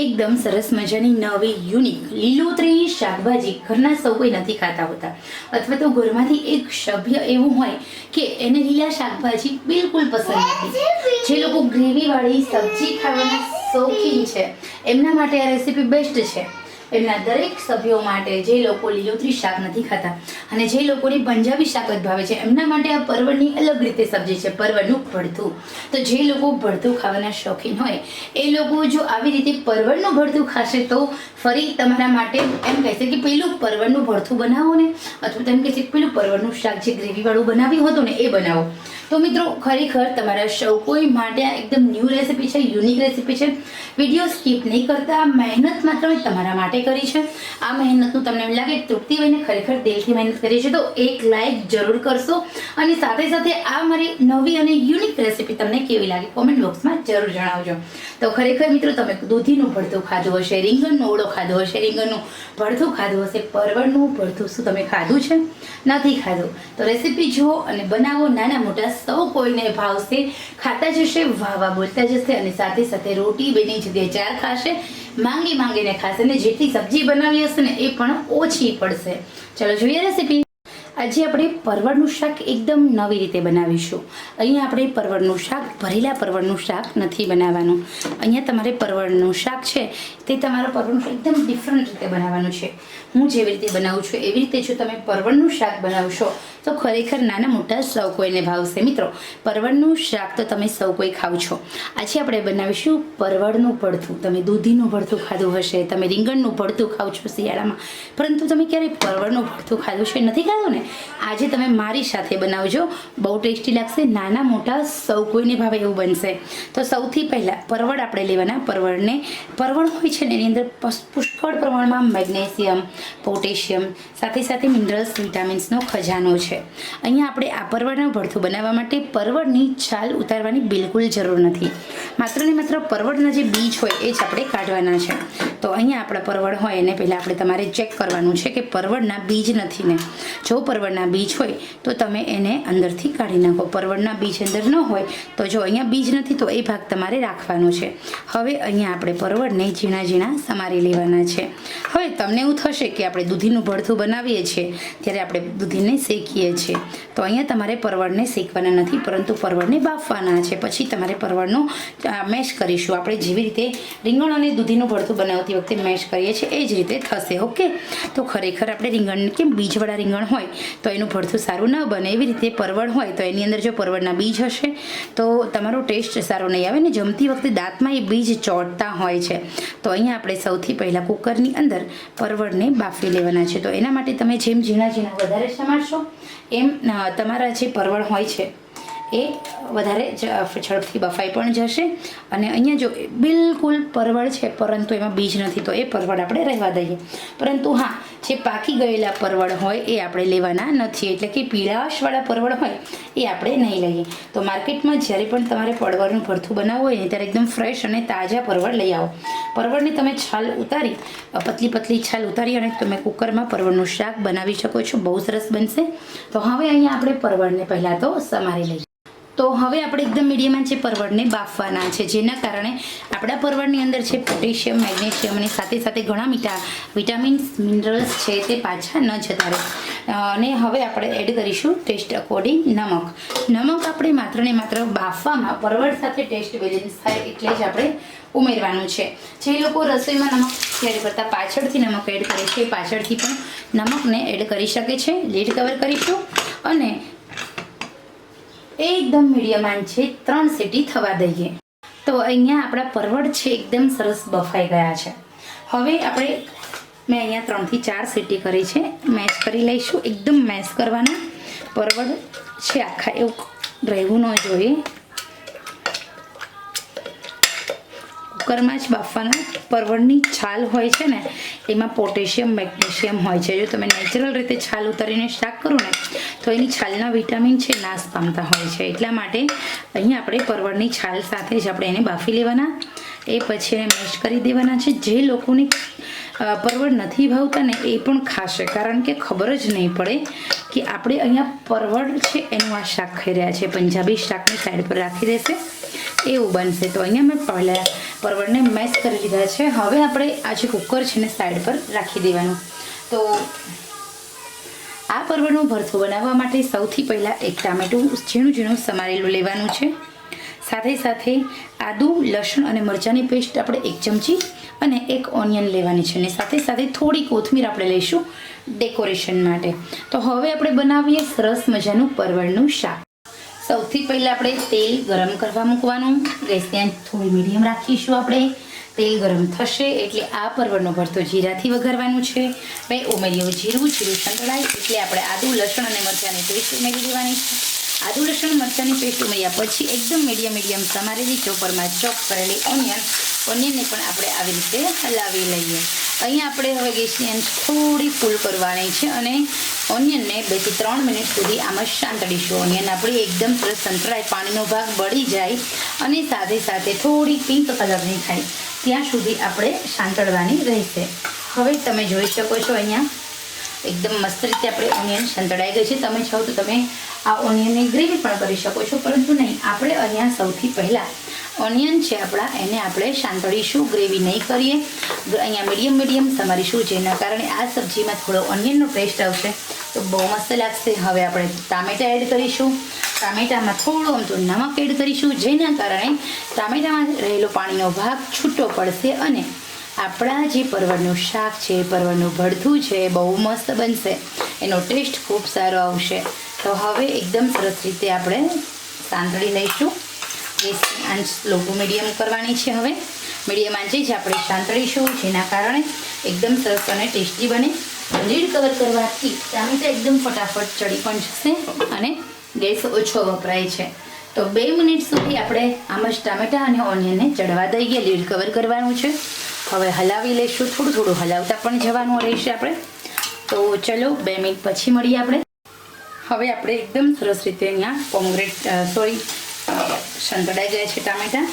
એકદમ સરસ મજાની નવી યુનિક લીલોતરી શાકભાજી ઘરના સૌ કોઈ નથી ખાતા હોતા. અથવા તો ઘરમાંથી એક સભ્ય એવું હોય કે એને લીલા શાકભાજી બિલકુલ પસંદ નથી. જે લોકો ગ્રેવીવાળી સબ્જી ખાવાના શોખીન છે. એમના માટે આ રેસીપી બેસ્ટ છે. એમના દરેક સભ્યો માટે જે લોકો લીલોતરી શાક નથી ખાતા અને જે લોકોને પંજાબી શાક જ ભાવે છે, એમના માટે આ પરવળની અલગ રીતે સબ્જી છે પરવળનું ભડથું તો જે લોકો ભડથું ખાવાના શોખીન હોય, એ લોકો જો આવી રીતે પરવળનું ભડથું ખાશે તો ફરી તમારા માટે એમ કહેશે કે પેલું પરવળનું ભડથું બનાવો ને, અથવા તો એમ કહેશે કે પેલું પરવળનું શાક જે ગ્રેવીવાળું બનાવ્યું હતું ને, એ બનાવો. તો મિત્રો, ખરેખર તમારા સૌ કોઈ માટે આ એકદમ ન્યૂ રેસીપી છે યુનિક રેસીપી છે. વીડિયો સ્કીપ નહીં કરતા, મહેનત માત્ર તમારા માટે કરી છે. આ મહેનતનું તમને એમ લાગે કે તૃપ્તિભાઈને ખરેખર દિલથી મહેનત કરી છે, તો એક લાઈક જરૂર કરશો. અને સાથે સાથે આ મારી નવી અને યુનિક રેસીપી તમને કેવી લાગી કોમેન્ટ બોક્સમાં જરૂર જણાવજો. તો ખરેખર મિત્રો, તમે દૂધીનું ભરતું ખાધું હશે, રીંગણનો ઓળો ખાધો હશે, રીંગણનું ભરથું ખાધું હશે પરવળનું ભરથું શું તમે ખાધું છે? નથી ખાધું. તો રેસીપી જુઓ અને બનાવો. નાના મોટા સૌ કોઈને ભાવશે. ખાતા જશે, વાહ વાહ બોલતા જશે અને સાથે સાથે રોટી બેની જગ્યાએ ચાર ખાશે. માંગી માંગીને ખાશે અને જેટલી સબ્જી બનાવી હશે ને એ પણ ઓછી પડશે. ચલો, જોઈએ રેસીપી આજે આપણે પરવળનું શાક એકદમ નવી રીતે બનાવીશું. અહીંયા આપણે પરવળનું શાક, ભરેલા પરવળનું શાક નથી બનાવવાનું. અહીંયા તમારે પરવળનું શાક છે તે તમારા પરવળનું એકદમ ડિફરન્ટ રીતે બનાવવાનું છે. હું જેવી રીતે બનાવું છું, એવી રીતે જો તમે પરવળનું શાક બનાવશો, તો ખરેખર નાના મોટા સૌ કોઈને ભાવશે. મિત્રો, પરવળનું શાક તો તમે સૌ કોઈ ખાવ છો. આજે આપણે બનાવીશું પરવળનું ભરથું તમે દૂધીનું ભડથું ખાધું હશે, તમે રીંગણનું ભડથું ખાવ છો શિયાળામાં. પરંતુ તમે ક્યારેય પરવળનું ભડથું ખાધું છે? નથી ખાધું ને? આજે તમે મારી સાથે બનાવજો. બહુ ટેસ્ટી લાગશે. નાના મોટા સૌ કોઈને ભાવે એવું બનશે. તો સૌથી પહેલાં પરવળ આપણે લેવાના. પરવળને પરવળ હોય છે ને, એની અંદર પુષ્કળ પ્રમાણમાં મેગ્નેશિયમ, પોટેશિયમ, સાથે સાથે મિનરલ્સ, વિટામિન્સનો ખજાનો છે. અહીંયા આપણે આ પરવળનું ભરથું બનાવવા માટે પરવળની છાલ ઉતારવાની બિલકુલ જરૂર નથી. માત્ર ને માત્ર પરવળના જે બીજ હોય, એ જ આપણે કાઢવાના છે. તો અહીંયા આપણા પરવળ હોય, એને પહેલાં આપણે તમારે ચેક કરવાનું છે કે પરવળના બીજ નથી ને. જો પરવળના બીજ હોય, તો તમે એને અંદરથી કાઢી નાખો. પરવળના બીજ અંદર ન હોય, તો જો અહીંયા બીજ નથી, તો એ ભાગ તમારે રાખવાનો છે. હવે અહીંયા આપણે પરવળને ઝીણા ઝીણા સમારી લેવાના છે. હવે તમને એવું થશે કે આપણે દૂધીનું ભરથું બનાવીએ છીએ, ત્યારે આપણે દૂધીને શેકીએ છીએ. તો અહીંયા તમારે પરવળને શેકવાના નથી, પરંતુ પરવળને બાફવાના છે. પછી તમારે પરવળનો મેશ કરીશું. આપણે જેવી રીતે રીંગણ અને દૂધીનું ભરથું બનાવતી વખતે મેશ કરીએ છીએ, એ જ રીતે થશે, ઓકે? તો ખરેખર આપણે રીંગણ, કેમ બીજવાળા રીંગણ હોય તો એનું ભરથું સારું ન બને એવી રીતે પરવળ હોય તો એની અંદર જો પરવળના બીજ હશે, તો તમારો ટેસ્ટ સારો નહીં આવે ને જમતી વખતે દાંતમાં એ બીજ ચોંટતા હોય છે. તો અહીંયા આપણે સૌથી પહેલાં કુકરની અંદર પરવળને બાફી લેવાના છે. તો એના માટે તમે જેમ ઝીણા ઝીણા વધારે સમારશો, એમ તમારા જે પરવળ હોય છે, એ વધારે ઝડપથી બફાઈ પણ જશે. અને અહીંયા જો બિલકુલ પરવળ છે, પરંતુ એમાં બીજ નથી, તો એ પરવળ આપણે રહેવા દઈએ. પરંતુ હા જે પાકી ગયેલા પરવળ હોય એ આપણે લેવાના નથી. એટલે કે પીળાશવાળા પરવળ હોય એ આપણે નહીં લઈએ. તો માર્કેટમાં જ્યારે પણ તમારે પરવળનું ભરથું બનાવવું હોય ને, ત્યારે એકદમ ફ્રેશ અને તાજા પરવળ લઈ આવો. પરવળની તમે છાલ ઉતારી પતલી પતલી છાલ ઉતારી અને તમે કુકરમાં પરવળનું શાક બનાવી શકો છો. બહુ સરસ બનશે. તો હવે અહીંયા આપણે પરવળને પહેલાં તો સમારી લઈએ. તો હવે આપણે એકદમ મીડિયમ છે પરવળને બાફવાના છે, જેના કારણે આપણા પરવળની અંદર છે, પોટેશિયમ, મેગ્નેશિયમ અને સાથે સાથે ઘણા મીઠા વિટામિન્સ, મિનરલ્સ છે તે પાછા ન જતા રહે. અને હવે આપણે એડ કરીશું ટેસ્ટ અકોર્ડિંગ નમક. નમક આપણે માત્ર ને માત્ર બાફવામાં પરવળ સાથે ટેસ્ટ બેલેન્સ થાય એટલે જ આપણે ઉમેરવાનું છે. જે લોકો રસોઈમાં નમક તૈયાર કરતા પાછળથી નમક એડ કરે છે પાછળથી પણ નમકને એડ કરી શકે છે. લીડ કવર કરીશું અને એકદમ મીડિયમ આંચ છે, ત્રણ સીટી થવા દઈએ. તો અહીંયા આપણા પરવળ છે, એકદમ સરસ બફાઈ ગયા છે. હવે આપણે, મેં અહીંયા ત્રણથી ચાર સીટી કરી છે. મેશ કરી લઈશું. એકદમ મેશ કરવાના. પરવળ છે આખા, એવું રહેવું ન જોઈએ. કુકરમાં જ બાફવાના પરવળની છાલ હોય છે ને, એમાં પોટેશિયમ, મેગ્નેશિયમ હોય છે. જો તમે નેચરલ રીતે છાલ ઉતારીને શાક કરો ને, તો એની છાલના વિટામિન છે, નાશ પામતા હોય છે. એટલા માટે અહીંયા આપણે પરવળની છાલ સાથે જ આપણે એને બાફી લેવાના. એ પછી એને મેશ કરી દેવાના છે. જે લોકોને પરવળ નથી ભાવતા ને એ પણ ખાશે. કારણ કે ખબર જ નહીં પડે કે આપણે અહીંયા પરવળ છે એનું આ શાક ખાઈ રહ્યા છે. પંજાબી શાકની સાઈડ પર રાખી દેશે. એવું બનશે. તો અહીંયા મેં પહેલાં પરવળને મેશ કરી લીધા છે. હવે આપણે આ જે કુકર છે ને સાઈડ પર રાખી દેવાનું. તો આ પરવળનું ભરથું બનાવવા માટે સૌથી પહેલાં એક ટામેટું ઝીણું ઝીણું સમારેલું લેવાનું છે. સાથે સાથે આદુ, લસણ અને મરચાંની પેસ્ટ આપણે એક ચમચી અને એક ઓનિયન લેવાની છે અને સાથે સાથે થોડી કોથમીર આપણે લઈશું ડેકોરેશન માટે. તો હવે આપણે બનાવીએ સરસ મજાનું પરવળનું શાક. સૌથી પહેલાં આપણે તેલ ગરમ કરવા મૂકવાનું. ગેસ ત્યાં થોડી મીડિયમ રાખીશું આપણે. તેલ ગરમ થશે એટલે આ પરવળનો ભરતો જીરાથી વઘારવાનું છે. બે ઉમેર્યું જીરું જીરું સંતળાય એટલે આપણે આદુ, લસણ અને મરચાંની પેસ્ટ ઉમેરી દેવાની છે. આદુ, લસણ, મરચાંની પેસ્ટ ઉમેર્યા પછી એકદમ મીડિયમ મીડિયમ સમારેલી ચોપરમાં ચોપ કરેલી ઓનિયન ઓનિયનને પણ આપણે આવી રીતે હલાવી લઈએ. અહીંયા આપણે હવે ગેસની અંશ થોડી ફૂલ કરવાની છે અને ઓનિયનને બેથી ત્રણ મિનિટ સુધી આમાં શાંતડીશું. ઓનિયન આપણી એકદમ સરસ સંતળાય પાણીનો ભાગ બળી જાય અને સાથે સાથે થોડી પિંક કલરની થાય. ત્યાં સુધી આપણે શાંતળવાની રહેશે. હવે તમે જોઈ શકો છો અહીંયા એકદમ મસ્ત રીતે આપણે ઓનિયન સંતળાઈ ગઈ છે. તમે છો તો તમે આ ઓનિયનની ગ્રેવી પણ કરી શકો છો. પરંતુ નહીં, આપણે અહીંયા સૌથી પહેલાં ઓનિયન છે આપણા, એને આપણે શાંતળીશું ગ્રેવી નહીં કરીએ. અહીંયા મીડિયમ મીડિયમ સમારીશું, જેના કારણે આ સબ્જીમાં થોડો ઓનિયનનો ટેસ્ટ આવશે. તો બહુ મસ્ત લાગશે. હવે આપણે ટામેટા એડ કરીશું. ટામેટામાં થોડો આમ તો નમક એડ કરીશું, જેના કારણે ટામેટામાં રહેલો પાણીનો ભાગ છૂટો પડશે અને આપણા જે પરવળનું શાક છે, પરવળનું ભડથું છે બહુ મસ્ત બનશે. એનો ટેસ્ટ ખૂબ સારો આવશે. તો હવે એકદમ સરસ રીતે આપણે સાંતળી લઈશું. ગેસની આંચ લો ટુ મીડિયમ કરવાની છે હવે. મીડિયમ આંચે જ આપણે સાંતળીશું, જેના કારણે એકદમ સરસ અને ટેસ્ટી બને. લીડ કવર કરવાથી ટામેટા એકદમ ફટાફટ ચડી પણ જશે અને ગેસ ઓછો વપરાય છે. તો બે મિનિટ સુધી આપણે આમ જ ટામેટા અને ઓનિયનને ચડવા દઈએ. લીડ કવર કરવાનું છે. હવે હલાવી લઈશું, થોડું થોડું હલાવતા પણ જવાનું રહેશે આપણે. તો ચલો, બે મિનિટ પછી મળીએ આપણે. હવે આપણે એકદમ સરસ રીતે અહીંયા પોમગ્રેટ સોરી સંતળાઈ ગયા છે ટામેટા.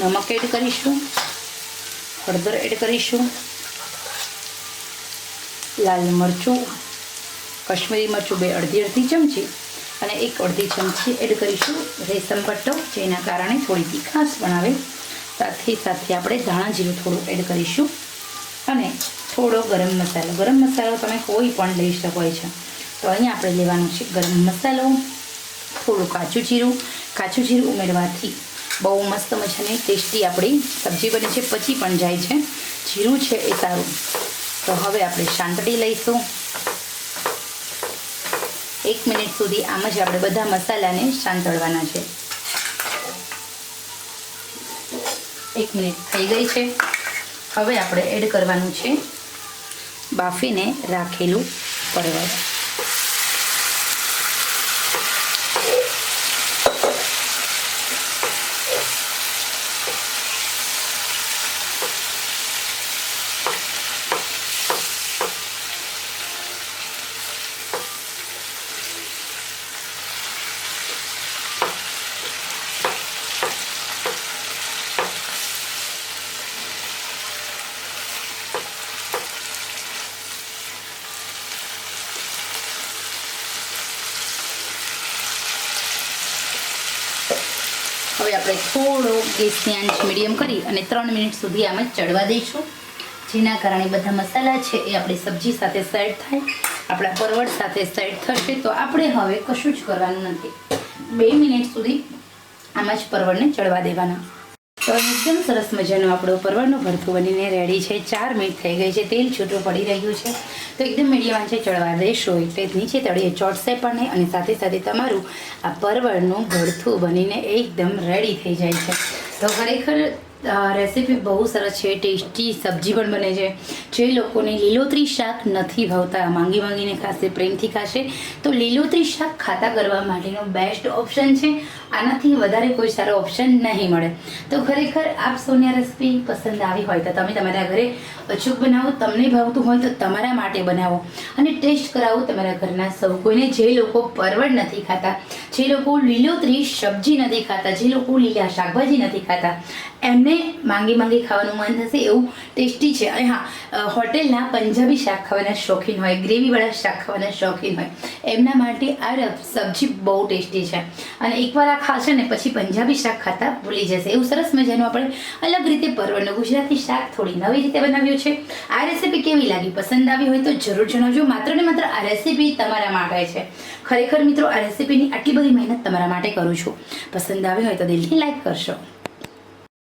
નમક એડ કરીશું, હળદર એડ કરીશું, લાલ મરચું, કશ્મીરી મરચું બે અડધી અડધી ચમચી અને એક અડધી ચમચી એડ કરીશું રેશમ પટ્ટો, જેના કારણે થોડી તીખાશ બનાવે સાથે સાથે આપણે ધાણા જીરું થોડું એડ કરીશું અને થોડો ગરમ મસાલો. ગરમ મસાલો તમે કોઈ પણ લઈ શકો છો. તો અહીંયા આપણે લેવાનું છે ગરમ મસાલો, થોડું કાચું જીરું. કાચું જીરું ઉમેરવાથી બહુ મસ્ત મજાની ટેસ્ટી આપણી સબ્જી બને છે પછી પણ જાય છે. જીરું છે એ સારું. તો હવે આપણે શાંતડી લઈશું. એક મિનિટ સુધી આમ જ આપણે બધા મસાલાને શાંતળવાના છે. એક મિનિટ થઈ ગઈ છે. હવે આપણે એડ કરવાનું છે બાફીને રાખેલું પરવળ. હવે આપણે થોડો ગેસની આંચ મીડિયમ કરી અને ત્રણ મિનિટ સુધી આમાં ચડવા દઈશું. જેના કારણે બધા મસાલા છે એ આપણી સબ્જી સાથે સેટ થાય, આપણા પરવળ સાથે સેટ થશે, તો આપણે હવે કશું જ કરવાનું નથી. બે મિનિટ સુધી આમાં જ પરવળને ચડવા દેવાના. તો એકદમ સરસ મજાનું આપણું પરવળનું ભરતું બનીને રેડી છે. ચાર મિનિટ થઈ ગઈ છે. તેલ છૂટું પડી રહ્યું છે. તો એકદમ મીડિયમ આંચે ચડવા દેશો એટલે નીચે તળીએ ચોટશે પણ અને સાથે સાથે તમારું આ પરવળનું ભરથું બનીને એકદમ રેડી થઈ જાય છે. તો ખરેખર રેસીપી બહુ સરસ છે, ટેસ્ટી સબ્જી પણ બને છે. જે લોકોને લીલોતરી શાક નથી ભાવતા, માંગી માંગીને ખાશે, પ્રેમથી ખાશે, તો લીલોતરી શાક ખાતા કરવા માટેનો બેસ્ટ ઓપ્શન છે. આનાથી વધારે કોઈ સારો ઓપ્શન નહીં મળે. તો ખરેખર આપ સૌને આ રેસીપી પસંદ આવી હોય તો તમે તમારા ઘરે અચૂક બનાવો, તમને ભાવતું હોય તો તમારા માટે બનાવો. અને ટેસ્ટ કરાવો, તમારા ઘરના સૌ કોઈને. જે લોકો પરવડ નથી ખાતા જે લોકો લીલોતરી સબ્જી નથી ખાતા, જે લોકો લીલા શાકભાજી નથી ખાતા, એમને માંગી માંગી ખાવાનું મન થશે એવું ટેસ્ટી છે. અને હા હોટેલના પંજાબી શાક ખાવાના શોખીન હોય, ગ્રેવીવાળા શાક ખાવાના શોખીન હોય. એમના માટે આ સબ્જી બહુ ટેસ્ટી છે. અને એકવાર આ ખાશે ને પછી પંજાબી શાક ખાતા ભૂલી જશે. એવું સરસ મજાનું આપણે અલગ રીતે પરવાનું ગુજરાતી શાક થોડી નવી રીતે બનાવ્યું છે. આ રેસીપી કેવી લાગી? પસંદ આવી હોય તો જરૂર જણાવજો. માત્ર ને માત્ર આ રેસીપી તમારા માટે છે. ખરેખર મિત્રો, આ રેસીપીની આટલી બધી મહેનત તમારા માટે કરું છું. પસંદ આવી હોય તો દિલથી લાઈક કરશો.